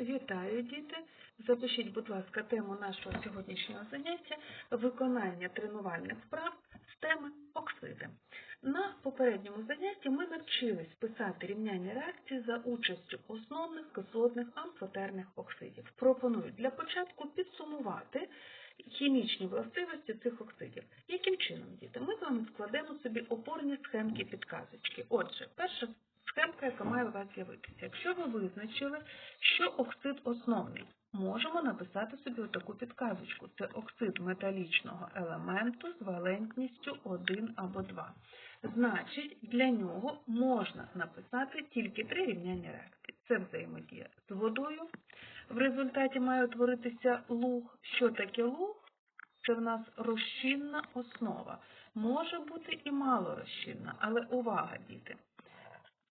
Вітаю, діти! Запишіть, будь ласка, тему нашого сьогоднішнього заняття виконання тренувальних вправ з теми оксиди. На попередньому занятті ми навчились писати рівняння реакції за участю основних кислотних амфотерних оксидів. Пропоную для початку підсумувати хімічні властивості цих оксидів. Яким чином, діти? Ми з вами складемо собі опорні схемки підказочки. Отже, перша схемка, яка має у вас з'явитися. Якщо ви визначили, що оксид основний, можемо написати собі таку підказочку. Це оксид металічного елементу з валентністю 1 або 2. Значить, для нього можна написати тільки три рівняння реакції. Це взаємодія з водою. В результаті має утворитися луг. Що таке луг? Це в нас розчинна основа. Може бути і малорозчинна, але увага, діти!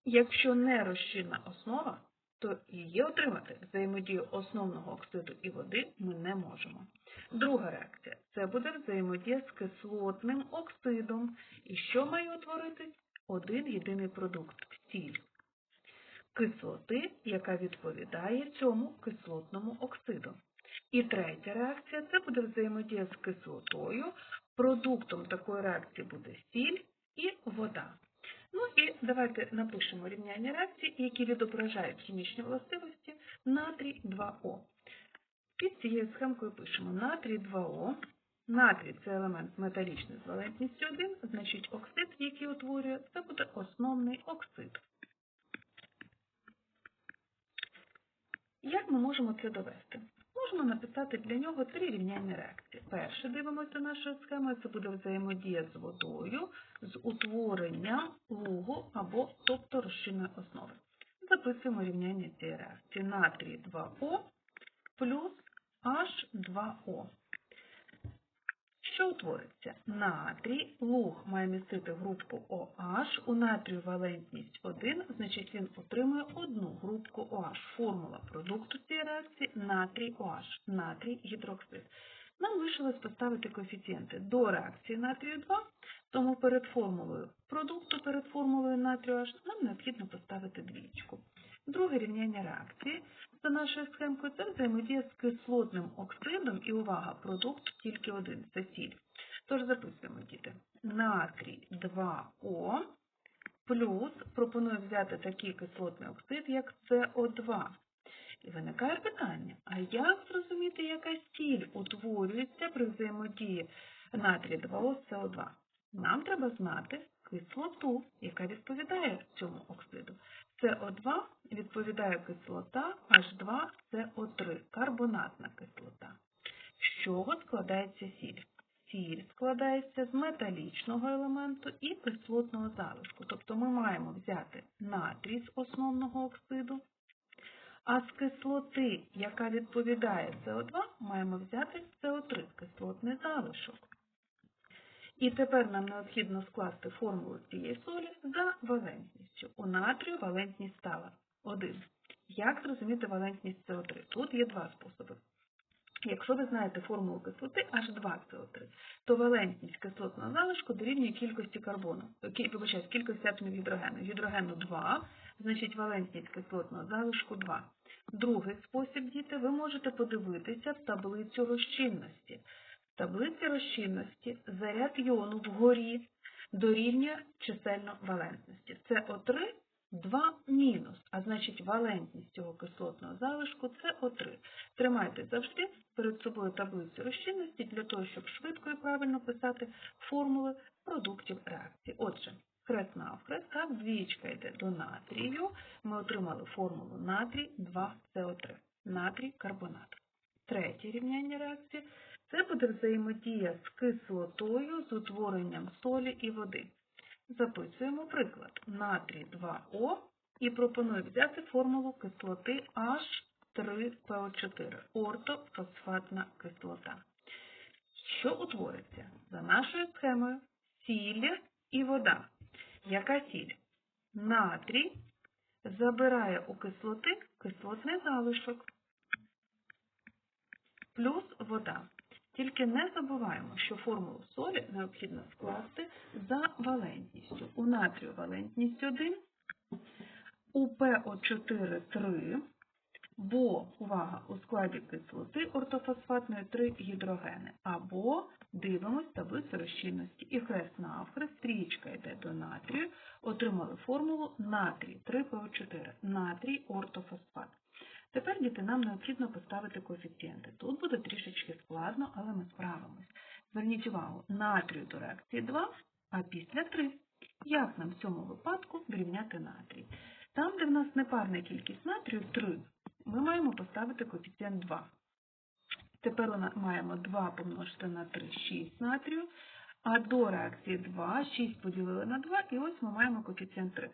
Якщо не розчинна основа, то її отримати взаємодію основного оксиду і води ми не можемо. Друга реакція це буде взаємодія з кислотним оксидом. І що має утворитись? Один єдиний продукт сіль кислоти, яка відповідає цьому кислотному оксиду. І третя реакція це буде взаємодія з кислотою. Продуктом такої реакції буде сіль і вода. Ну і давайте напишемо рівняння реакцій, які відображають хімічні властивості натрій 2О. Під цією схемкою пишемо натрій 2О. Натрій це елемент металічний з валентністю 1, значить оксид, який утворює, це буде основний оксид. Як ми можемо це довести? Можемо написати для нього три рівнянні реакції. Перше, дивимося нашою схемою, це буде взаємодія з водою з утворенням лугу або тобто розчинної основи. Записуємо рівняння цієї реакції. Натрій 2О плюс H2O. Що утвориться? Натрій, луг має містити групку OH, у натрію валентність 1, значить він отримує одну групку OH. Формула продукту цієї реакції натрій OH, натрій гідроксид. Нам лишилось поставити коефіцієнти до реакції натрію 2, тому перед формулою продукту, перед формулою натрію OH нам необхідно поставити двічку. Друге рівняння реакції за нашою схемкою це взаємодія з кислотним оксидом і увага, продукт тільки один це сіль. Тож записуємо, діти, натрій 2О плюс пропоную взяти такий кислотний оксид, як СО2. І виникає питання, а як зрозуміти, яка сіль утворюється при взаємодії натрій 2О з СО2? Нам треба знати кислоту, яка відповідає цьому оксиду. СО2 відповідає кислота H2CO3, карбонатна кислота. З чого складається сіль? Сіль складається з металічного елементу і кислотного залишку. Тобто ми маємо взяти натрій з основного оксиду, а з кислоти, яка відповідає СО2, маємо взяти СО3, кислотний залишок. І тепер нам необхідно скласти формулу цієї солі за валентністю. У натрію валентність стала 1. Як зрозуміти валентність СО3? Тут є два способи. Якщо ви знаєте формулу кислоти H2CO3, то валентність кислотного залишку дорівнює кількості карбону, вибачаюсь, кількості атомів гідрогену. Гідрогену 2, значить валентність кислотного залишку 2. Другий спосіб, діти, ви можете подивитися в таблицю розчинності. В таблиці розчинності заряд йону вгорі дорівнює чисельно валентності. СО3 2 мінус, а значить валентність цього кислотного залишку СО3. Тримайте завжди перед собою таблицю розчинності для того, щоб швидко і правильно писати формули продуктів реакції. Отже, хрест навхрест, так, двічка йде до натрію. Ми отримали формулу натрій 2СО3, натрій карбонат. Третє рівняння реакції це буде взаємодія з кислотою з утворенням солі і води. Записуємо приклад. Натрій 2О і пропоную взяти формулу кислоти H3PO4, ортофосфатна кислота. Що утвориться? За нашою схемою сіль і вода. Яка сіль? Натрій забирає у кислоти кислотний залишок плюс вода. Тільки не забуваємо, що формулу солі необхідно скласти за валентністю. У натрію валентність 1, у ПО4 3, Бо, увага, у складі кислоти ортофосфатної 3 гідрогени. Або дивимось таблицю розчинності. І хрест навхрест, стрічка йде до натрію, отримали формулу натрій 3ПО4, натрій ортофосфат. Тепер, діти, нам необхідно поставити коефіцієнти. Тут буде трішечки складно, але ми справимось. Зверніть увагу, натрію до реакції 2, а після 3. Як нам в цьому випадку дорівняти натрій? Там, де в нас непарна кількість натрію 3, ми маємо поставити коефіцієнт 2. Тепер маємо 2 помножити на 3, 6 натрію, а до реакції 2, 6 поділили на 2, і ось ми маємо коефіцієнт 3.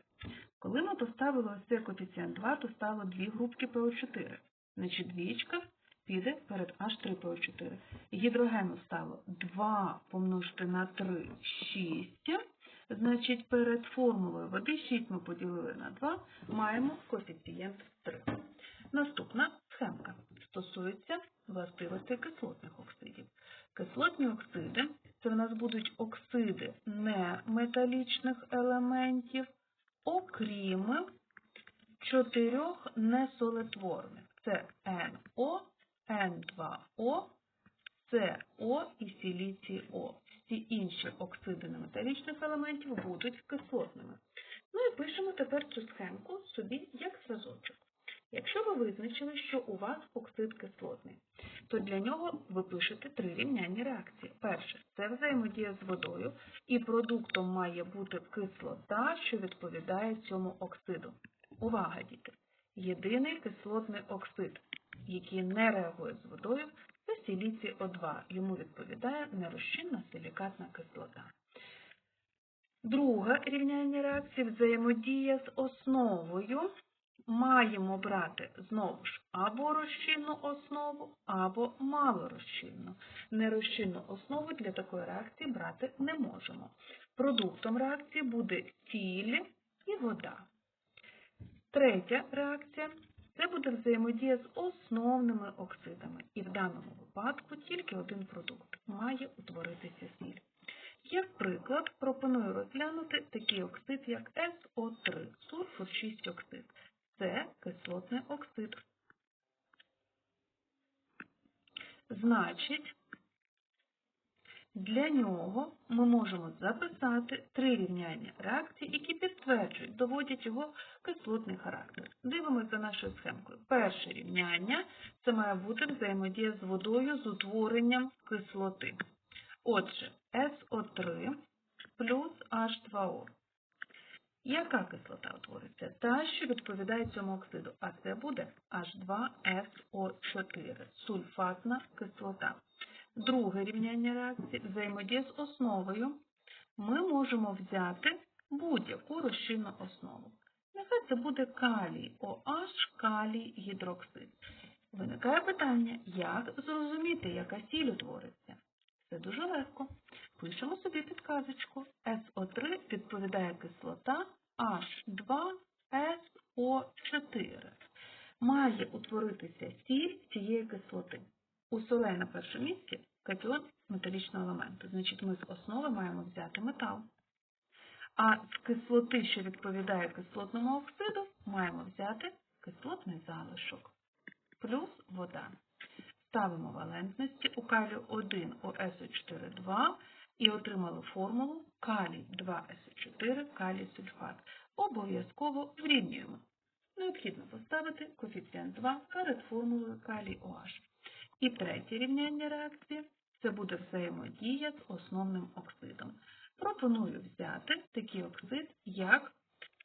Коли ми поставили ось цей коефіцієнт 2, то стало дві групки ПО4. Значить, двічка піде перед H3PO4. Гідрогену стало 2 помножити на 3, 6. Значить, перед формулою води 6 ми поділили на 2, маємо коефіцієнт 3. Наступна схемка стосується властивостей кислотних оксидів. Кислотні оксиди це в нас будуть оксиди неметалічних елементів, окрім чотирьох несолетворних. Це НО, Н2О, СО і сіліцій О. Всі інші оксиди неметалічних елементів будуть кислотними. Ну і пишемо тепер цю схемку собі як зразочок. Якщо ви визначили, що у вас оксид кислотний, то для нього ви пишете три рівнянні реакції. Перше це взаємодія з водою, і продуктом має бути кислота, що відповідає цьому оксиду. Увага, діти! Єдиний кислотний оксид, який не реагує з водою, це сіліцій О2. Йому відповідає нерозчинна силікатна кислота. Друге рівняння реакції взаємодія з основою. Маємо брати знову ж або розчинну основу, або малорозчинну. Нерозчинну основу для такої реакції брати не можемо. Продуктом реакції буде сіль і вода. Третя реакція це буде взаємодія з основними оксидами. І в даному випадку тільки один продукт має утворитися сіль. Як приклад, пропоную розглянути такий оксид, як СО3, сурфур 6 оксид. Це кислотний оксид. Значить, для нього ми можемо записати три рівняння реакції, які підтверджують, доводять його кислотний характер. Дивимося нашою схемкою. Перше рівняння це має бути взаємодія з водою з утворенням кислоти. Отже, СО3 плюс H2O. Яка кислота утвориться? Та, що відповідає цьому оксиду, а це буде H2SO4, сульфатна кислота. Друге рівняння реакції взаємодія з основою. Ми можемо взяти будь-яку розчинну основу. Нехай це буде калій OH, калій гідроксид. Виникає питання, як зрозуміти, яка сіль утвориться? Це дуже легко. Пишемо собі підказочку. СО3 відповідає кислота H2SO4. Має утворитися сіль цієї кислоти. У солей на першому місці катіон металічного елементу. Значить, ми з основи маємо взяти метал. А з кислоти, що відповідає кислотному оксиду, маємо взяти кислотний залишок плюс вода. Ставимо валентності у калію 1 ОСО4 2 і отримали формулу калій 2СО4, калій сульфат. Обов'язково врівнюємо. Необхідно поставити коефіцієнт 2 перед формулою калій OH. І третє рівняння реакції це буде взаємодія з основним оксидом. Пропоную взяти такий оксид, як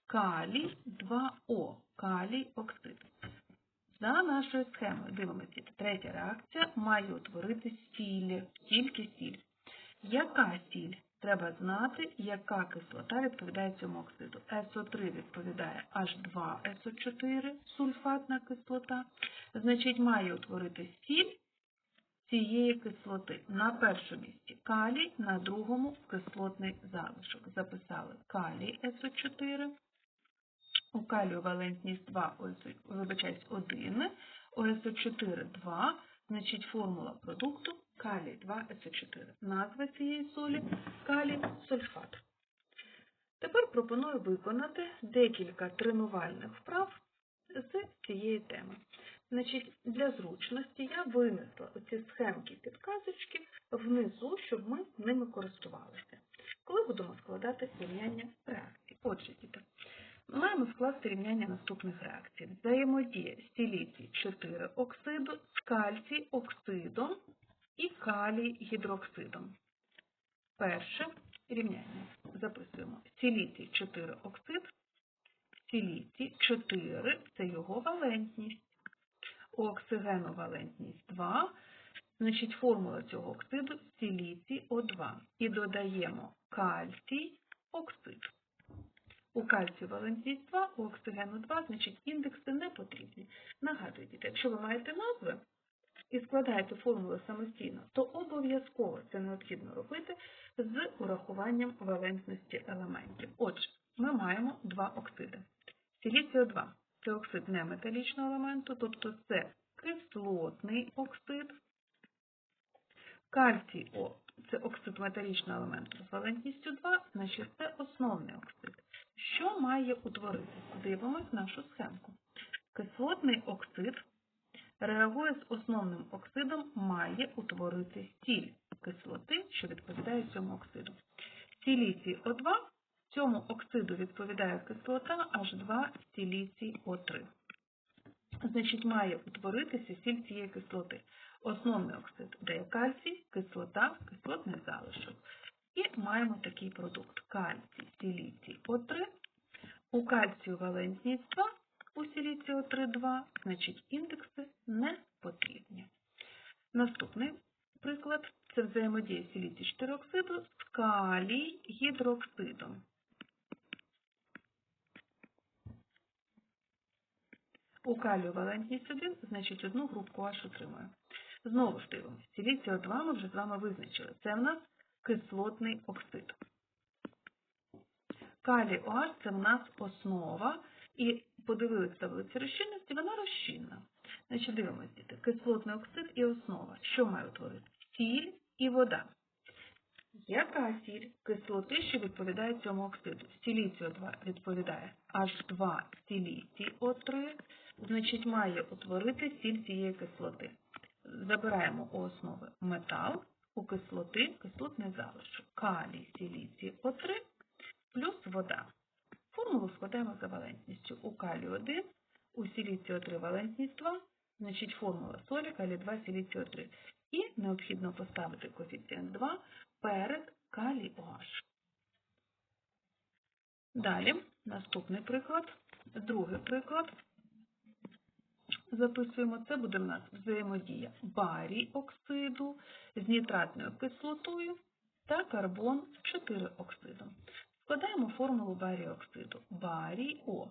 калій 2О, калій оксид. За нашою схемою дивимося, третя реакція має утворити сіль, тільки сіль. Яка сіль? Треба знати, яка кислота відповідає цьому оксиду. СО3 відповідає H2SO4, сульфатна кислота. Значить, має утворити сіль цієї кислоти. На першому місці калій, на другому кислотний залишок. Записали калій СО4. У калію валентність 2, вибачаюсь, 1, ОСО4 2, значить формула продукту калій 2СО4. Назва цієї солі калій сульфат. Тепер пропоную виконати декілька тренувальних вправ з цієї теми. Значить, для зручності я винесла оці схемки підказочки внизу, щоб ми ними користувалися. Коли будемо складати рівняння реакцій. Отже, діти, маємо скласти рівняння наступних реакцій. Взаємодія сіліцій 4 оксиду з кальцій оксидом і калій гідроксидом. Перше рівняння. Записуємо. Сіліцій 4 оксид, сіліцій 4 це його валентність. Оксигену валентність 2, значить формула цього оксиду сіліцій О2. І додаємо кальцій оксид. У кальцію валентність 2, у оксигену 2, значить індекси не потрібні. Нагадую, діти, якщо ви маєте назви і складаєте формули самостійно, то обов'язково це необхідно робити з урахуванням валентності елементів. Отже, ми маємо два оксиди. Сіліцій О2 – це оксид неметалічного елементу, тобто це кислотний оксид. Кальцій О це оксид металічного елементу з валентністю 2, значить це основний оксид. Що має утворитися? Дивимось нашу схемку. Кислотний оксид реагує з основним оксидом, має утворити сіль кислоти, що відповідає цьому оксиду. Сіліцій О2 цьому оксиду відповідає кислота H2 сіліцій О3. Значить, має утворитися сіль цієї кислоти. Основний оксид дає кальцій, кислота, кислотний залишок. І маємо такий продукт кальцій, сіліцій О3. У кальцію валентність 2, у сіліцію О3 2, значить індекси не потрібні. Наступний приклад це взаємодія сіліцій 4 оксиду з калій гідроксидом. У калію валентність 1, значить одну групку H отримує. Знову ж дивимося. Сіліцій О2 ми вже з вами визначили. Це в нас кислотний оксид. Калій OH – це в нас основа. І подивилися таблицю розчинності, вона розчинна. Значить, дивимося, діти. Кислотний оксид і основа. Що має утворити? Сіль і вода. Яка сіль? Кислоти, що відповідає цьому оксиду. Сіліцій О2 відповідає H2 сіліцій О3, значить має утворити сіль цієї кислоти. Забираємо у основи метал, у кислоти кислотний залишок. Калій сіліцій О3 плюс вода. Формулу складаємо за валентністю. У калію 1, у сіліцію 3 валентність 2, значить формула солі, калій 2, сіліцію 3. І необхідно поставити коефіцієнт 2 перед калій OH. Далі, наступний приклад, другий приклад. Записуємо, це буде в нас взаємодія барій оксиду з нітратною кислотою та карбон 4 оксидом. Складаємо формулу барію оксиду. Барій О.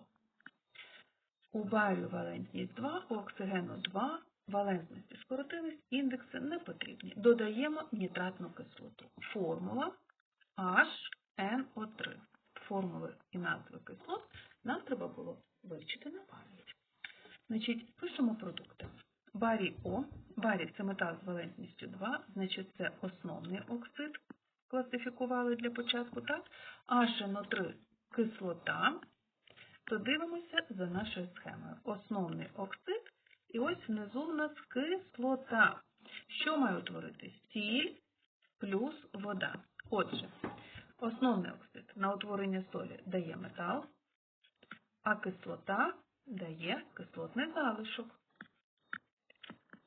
У барію валентність 2, у оксигену 2, валентності скоротились, індекси не потрібні. Додаємо нітратну кислоту. Формула HNO3. Формули і назви кислот нам треба було вивчити на пам'ять. Значить, пишемо продукти. Барій О. Барій – це метал з валентністю 2, значить це основний оксид класифікували для початку, так? HNO3 кислота, то дивимося за нашою схемою. Основний оксид, і ось внизу в нас кислота. Що має утворити? Сіль плюс вода. Отже, основний оксид на утворення солі дає метал, а кислота дає кислотний залишок.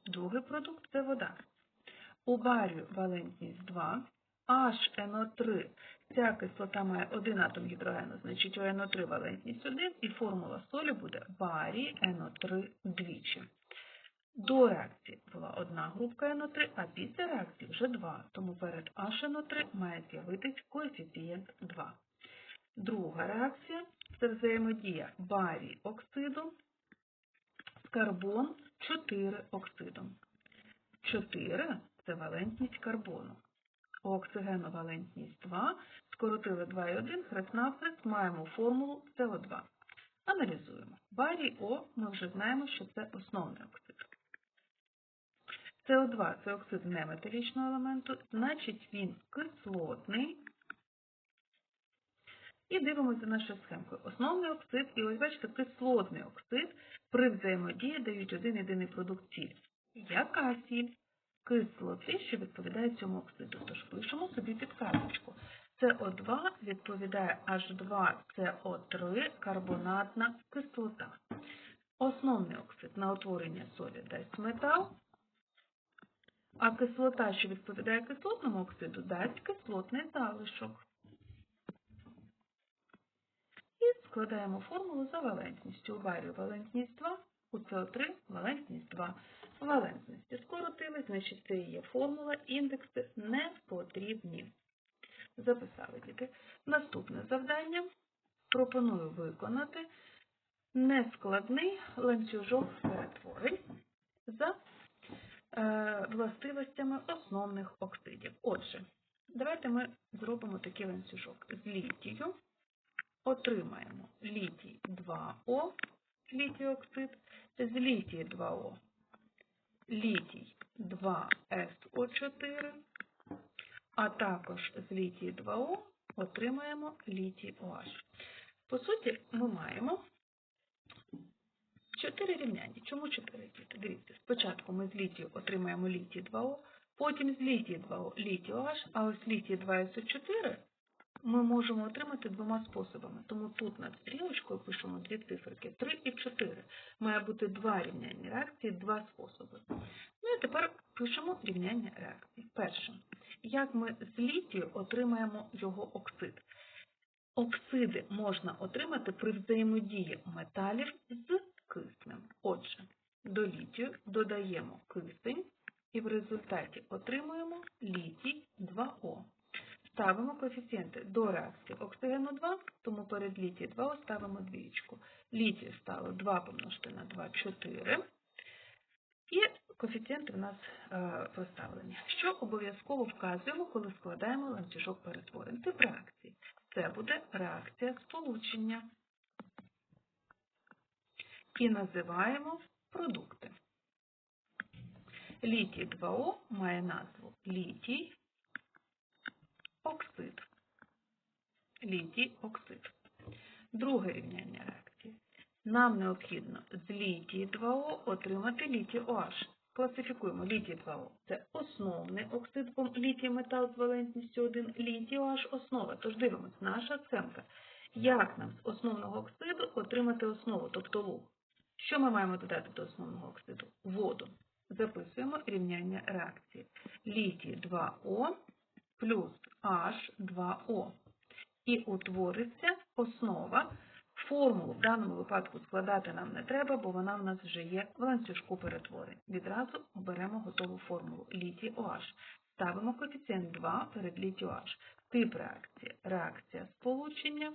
Другий продукт це вода. У барію валентність 2, HNO3. Ця кислота має один атом гідрогену, значить у NO3 валентність 1, і формула солі буде барій NO3 двічі. До реакції була одна групка NO3, а після реакції вже два, тому перед HNO3 має з'явитись коефіцієнт 2. Друга реакція це взаємодія барій оксиду з карбон 4 оксидом. 4 це валентність карбону. У оксигену валентність 2, скоротили 2 і 1, хрест навхрест, маємо формулу СО2. Аналізуємо. Барій О ми вже знаємо, що це основний оксид. СО2 це оксид неметалічного елементу, значить він кислотний. І дивимося за нашою схемкою. Основний оксид і ось бачите, кислотний оксид при взаємодії дають один єдиний продукт сіль. Яка сіль? Кислоти, що відповідає цьому оксиду. Тож пишемо собі підказочку. СО2 відповідає H2CO3 карбонатна кислота. Основний оксид на утворення солі дасть метал, а кислота, що відповідає кислотному оксиду, дасть кислотний залишок. І складаємо формулу за валентністю. У барі валентність 2, у СО3 валентність 2. Валентності скоротили, значить це є формула, індекси не потрібні. Записали діти. Наступне завдання пропоную виконати нескладний ланцюжок перетворень за е, властивостями основних оксидів. Отже, давайте ми зробимо такий ланцюжок. З літію отримаємо літій 2О, літій оксид, з літій 2О, літій 2СО4, а також з літій 2О отримаємо літій OH. По суті, ми маємо чотири рівняння. Чому чотири діти? Дивіться, спочатку ми з літію отримаємо літій 2О, потім з літій 2О літій OH, а ось літій 2СО4 ми можемо отримати двома способами. Тому тут над стрілочкою пишемо дві циферки 3 і 4. Має бути два рівняння реакції, два способи. Ну і тепер пишемо рівняння реакції. Перше, як ми з літію отримаємо його оксид. Оксиди можна отримати при взаємодії металів з киснем. Отже, до літію додаємо кисень і в результаті отримуємо літій 2О. Ставимо коефіцієнти до реакції оксигену 2, тому перед літій 2 ставимо двічку. Літій стало 2 помножити на 2 – 4. І коефіцієнти в нас е, поставлені. Що обов'язково вказуємо, коли складаємо ланцюжок перетворень? Тип реакції. Це буде реакція сполучення. І називаємо продукти. Літій 2О має назву літій оксид. Літій оксид. Друге рівняння реакції. Нам необхідно з літії 2О отримати літій OH. Класифікуємо літій 2О. Це основний оксид, літій метал з валентністю 1, літій OH основа. Тож дивимось, наша схемка. Як нам з основного оксиду отримати основу, тобто луг? Що ми маємо додати до основного оксиду? Воду. Записуємо рівняння реакції. Літій 2О плюс H2O. І утвориться основа. Формулу в даному випадку складати нам не треба, бо вона в нас вже є в ланцюжку перетворень. Відразу оберемо готову формулу літій OH. Ставимо коефіцієнт 2 перед літій OH. Тип реакції реакція сполучення.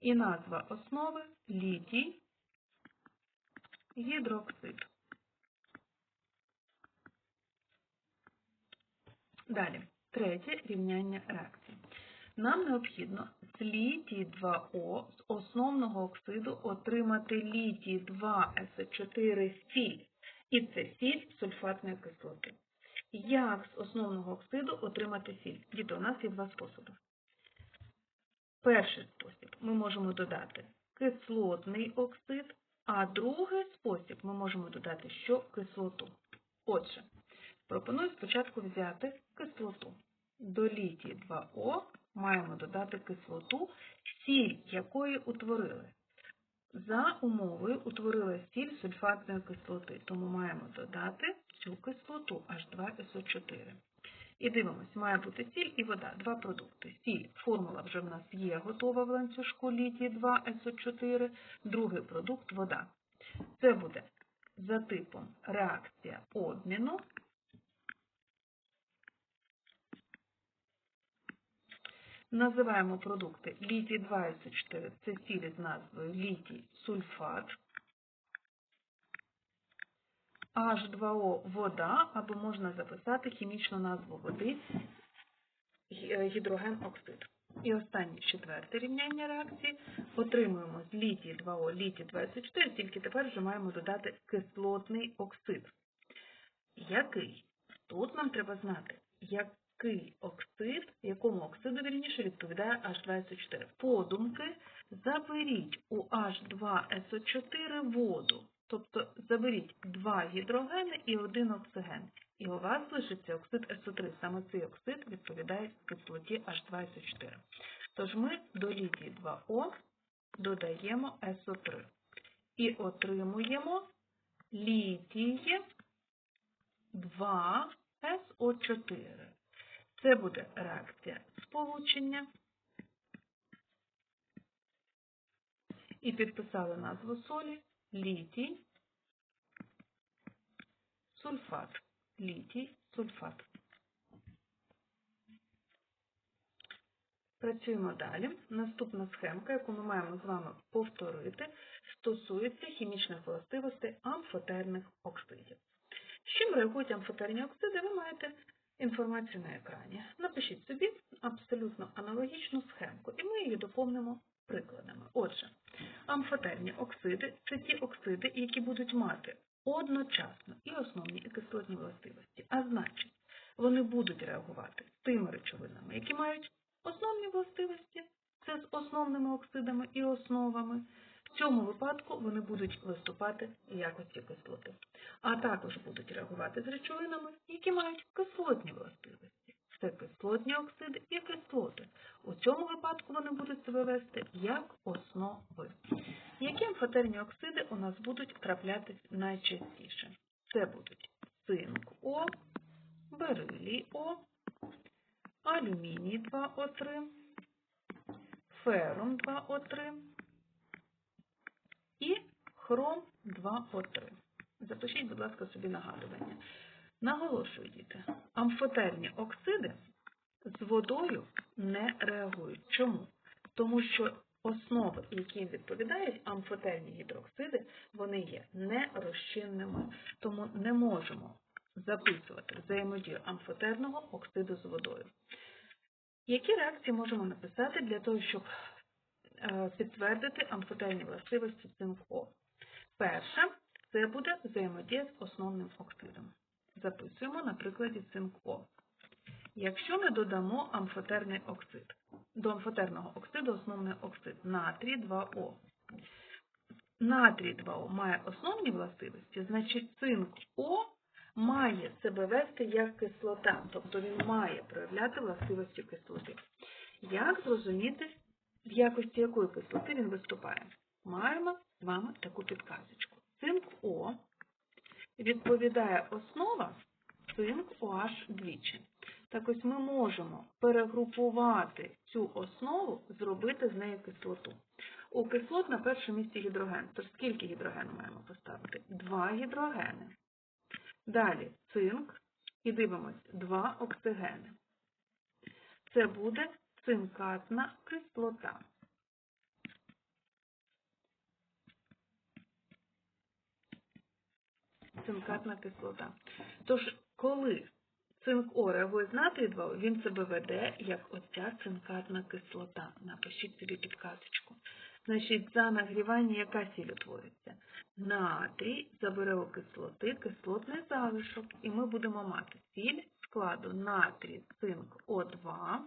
І назва основи літій гідроксид. Далі, третє рівняння реакції. Нам необхідно з літій 2О з основного оксиду отримати літій 2С4 сіль. І це сіль сульфатної кислоти. Як з основного оксиду отримати сіль? Діти, у нас є два способи. Перший спосіб ми можемо додати кислотний оксид, а другий спосіб ми можемо додати що кислоту. Отже, пропоную спочатку взяти кислоту. До літії 2О маємо додати кислоту, сіль якої утворили. За умовою утворила сіль сульфатної кислоти, тому маємо додати цю кислоту H2SO4. І дивимось, має бути сіль і вода, два продукти. Сіль, формула вже в нас є готова в ланцюжку літій 2СО4, другий продукт вода. Це буде за типом реакція обміну. Називаємо продукти літій 2СО4, це сіль з назвою літій сульфат. H2O вода, або можна записати хімічну назву води гідроген оксид. І останнє четверте рівняння реакції отримуємо з літій 2О, літій 24, тільки тепер вже маємо додати кислотний оксид. Який? Тут нам треба знати, який оксид, якому оксиду вірніше відповідає H2SO4. Подумки заберіть у H2SO4 воду. Тобто заберіть два гідрогени і один оксиген. І у вас лишиться оксид СО3. Саме цей оксид відповідає кислоті H2SO4. Тож ми до літії 2О додаємо СО3 і отримуємо літій 2СО4. Це буде реакція сполучення. І підписали назву солі літій, сульфат. Літій, сульфат. Працюємо далі. Наступна схемка, яку ми маємо з вами повторити, стосується хімічних властивостей амфотерних оксидів. З чим реагують амфотерні оксиди, ви маєте інформацію на екрані. Напишіть собі абсолютно аналогічну схемку, і ми її доповнимо прикладами. Отже, амфотерні оксиди це ті оксиди, які будуть мати одночасно і основні і кислотні властивості. А значить, вони будуть реагувати з тими речовинами, які мають основні властивості, це з основними оксидами і основами. В цьому випадку вони будуть виступати в якості кислоти, а також будуть реагувати з речовинами, які мають кислотні властивості. Це кислотні оксиди і кислоти. У цьому випадку вони будуть себе вести як основи. Які амфотерні оксиди у нас будуть траплятись найчастіше? Це будуть цинк О, берилій О, алюміній 2О3, ферум 2О3 і хром 2О3. Запишіть, будь ласка, собі нагадування. Наголошую, діти, амфотерні оксиди з водою не реагують. Чому? Тому що основи, які відповідають амфотерні гідроксиди, вони є нерозчинними, тому не можемо записувати взаємодію амфотерного оксиду з водою. Які реакції можемо написати для того, щоб підтвердити амфотерні властивості цинк-О? Перше, це буде взаємодія з основним оксидом. Записуємо на прикладі цинк-О. Якщо ми додамо амфотерний оксид, до амфотерного оксиду основний оксид натрій 2О. Натрій 2О має основні властивості, значить цинк О має себе вести як кислота, тобто він має проявляти властивості кислоти. Як зрозуміти, в якості якої кислоти він виступає? Маємо з вами таку підказочку. Цинк О відповідає основа цинк OH двічі. Так ось ми можемо перегрупувати цю основу, зробити з нею кислоту. У кислот на першому місці гідроген. Тож скільки гідрогену маємо поставити? Два гідрогени. Далі цинк і дивимось, два оксигени. Це буде цинкатна кислота. Цинкатна кислота. Тож, коли цинк О реагує з натрій 2 він себе веде як оця цинкатна кислота. Напишіть собі підказочку. Значить, за нагрівання яка сіль утвориться? Натрій забере у кислоти кислотний залишок, і ми будемо мати сіль складу натрій цинк О2.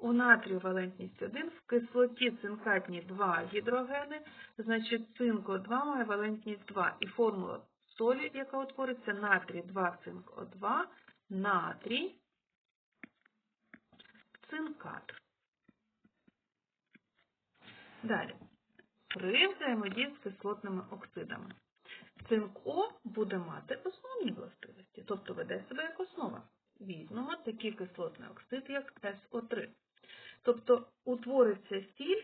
У натрію валентність 1, в кислоті цинкатні 2 гідрогени, значить цинк О2 має валентність 2. І формула солі, яка утвориться, натрій 2 цинк О2, натрій, цинкат. Далі. При взаємодії з кислотними оксидами. Цинк О буде мати основні властивості, тобто веде себе як основа. Візьмемо такий кислотний оксид, як СО3. Тобто утвориться сіль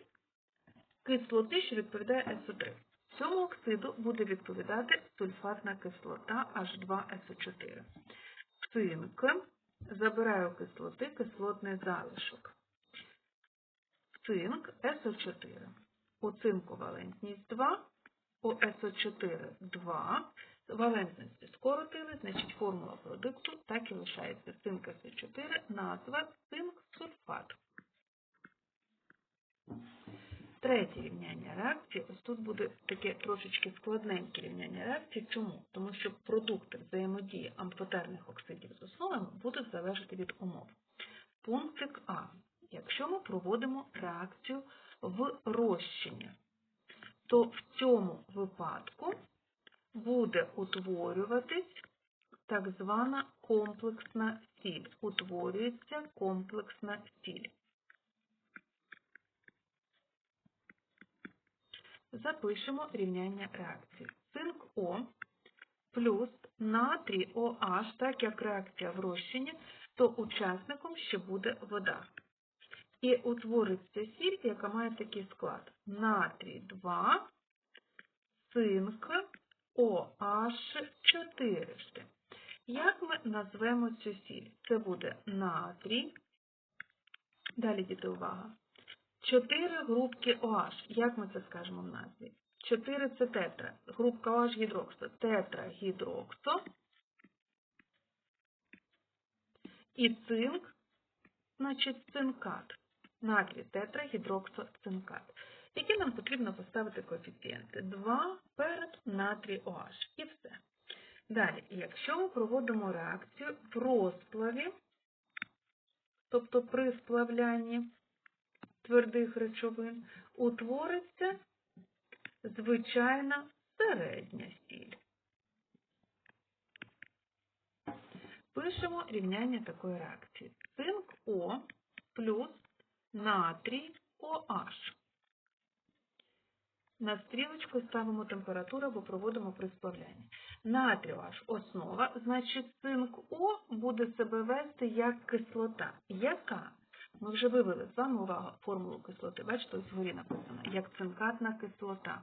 кислоти, що відповідає СО3. Цьому оксиду буде відповідати сульфатна кислота H2SO4. Цинк забирає у кислоти кислотний залишок. Цинк СО4. У цинку валентність 2, у СО4 2. Валентності скоротили, значить формула продукту так і лишається. Цинк СО4, назва цинк сульфат. Третє рівняння реакції, ось тут буде таке трошечки складненьке рівняння реакції. Чому? Тому що продукти взаємодії амфотерних оксидів з основами будуть залежати від умов. Пунктик А. Якщо ми проводимо реакцію в розчині, то в цьому випадку буде утворюватись так звана комплексна сіль. Утворюється комплексна сіль. Запишемо рівняння реакції. Цинк О плюс натрій OH, так як реакція в розчині, то учасником ще буде вода. І утвориться сіль, яка має такий склад. Натрій 2, цинк, OH 4. Як ми назвемо цю сіль? Це буде натрій. Далі, діти, увага. 4 групки OH. Як ми це скажемо в назві? 4 це тетра. Групка OH гідроксо. Тетрагідроксо. І цинк, значить цинкат. Натрій тетрагідроксоцинкат. Які нам потрібно поставити коефіцієнти? 2 перед натрій OH. І все. Далі, якщо ми проводимо реакцію в розплаві, тобто при сплавлянні твердих речовин, утвориться звичайна середня сіль. Пишемо рівняння такої реакції. Цинк О плюс натрій OH. На стрілочку ставимо температуру або проводимо при сплавлянні. Натрій OH – основа, значить цинк О буде себе вести як кислота. Яка? Ми вже вивели з вами увагу формулу кислоти. Бачите, ось вгорі написано, як цинкатна кислота.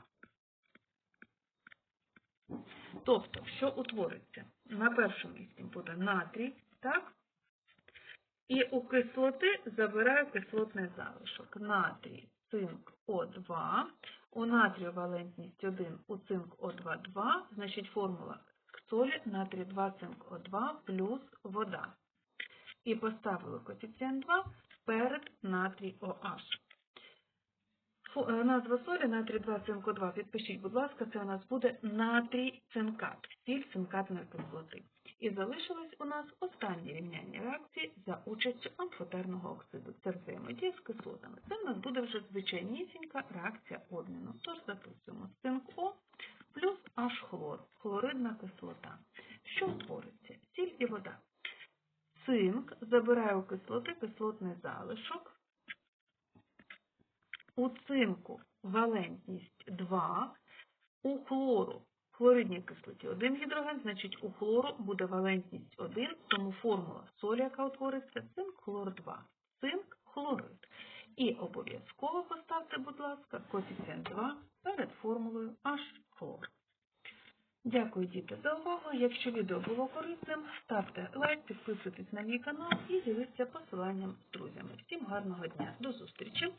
Тобто, що утвориться? На першому місці буде натрій, так? І у кислоти забираю кислотний залишок. Натрій, цинк О2. У натрію валентність 1, у цинк О2 2, значить формула солі натрій 2 цинк О2 плюс вода. І поставили коефіцієнт 2 перед натрій OH. Назва солі натрій 2 цинку 2. Підпишіть, будь ласка, це у нас буде натрій цинкат, сіль цинкатної кислоти. І залишилось у нас останнє рівняння реакції за участю амфотерного оксиду. Це взаємодія з кислотами. Це в нас буде вже звичайнісінька реакція обміну. Тож записуємо цинк О плюс H хлор, хлоридна кислота. Що утвориться? Сіль і вода. Цинк забирає у кислоти кислотний залишок. У цинку валентність 2, у хлору хлоридній кислоті 1 гідроген, значить у хлору буде валентність 1, тому формула солі, яка утвориться, цинк хлор 2. Цинк хлорид. І обов'язково поставте, будь ласка, коефіцієнт 2 перед формулою H хлор. Дякую, діти, за увагу. Якщо відео було корисним, ставте лайк, підписуйтесь на мій канал і діліться посиланням з друзями. Всім гарного дня. До зустрічі!